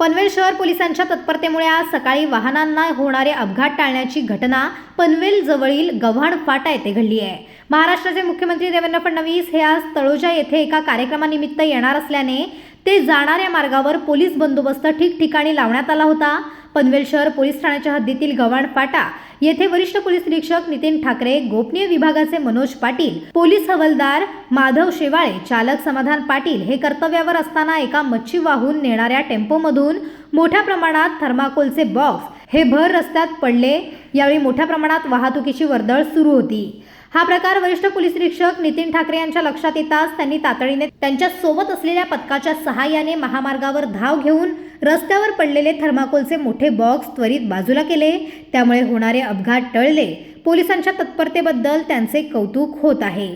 पनवेल शहर पोलिसांच्या तत्परतेमुळे आज सकाळी वाहनांना होणारे अपघात टाळण्याची घटना पनवेल जवळील गव्हाण फाटा येथे घडली आहे. महाराष्ट्राचे मुख्यमंत्री देवेंद्र फडणवीस हे आज तळोजा येथे एका कार्यक्रमानिमित्त येणार असल्याने ते जाणाऱ्या मार्गावर पोलीस बंदोबस्त ठिकठिकाणी लावण्यात आला होता. पनवेल शहर पोलीस ठाण्याच्या हद्दीतील गव्हाण फाटा येथे वरिष्ठ पोलीस निरीक्षक नितीन ठाकरे गोपनीय विभागाचे मनोज पाटील पोलीस हवालदार माधव शेवाळे चालक समाधान पाटील हे कर्तव्यावर असताना एका मच्छी वाहून नेणाऱ्या टेम्पोमधून मोठ्या प्रमाणात थर्माकोलचे बॉक्स हे भर रस्त्यात पडले. यावेळी मोठ्या प्रमाणात वाहतुकीची वर्दळ सुरू होती. हा प्रकार वरिष्ठ पोलीस निरीक्षक नितीन ठाकरे यांच्या लक्षात येताच त्यांनी तातडीने त्यांच्यासोबत असलेल्या पथकाच्या सहाय्याने महामार्गावर धाव घेऊन रस्त्यावर पडलेले थर्माकोलचे मोठे बॉक्स त्वरित बाजूला केले. त्यामुळे होणारे अपघात टळले. पोलिसांच्या तत्परतेबद्दल त्यांचे कौतुक होत आहे.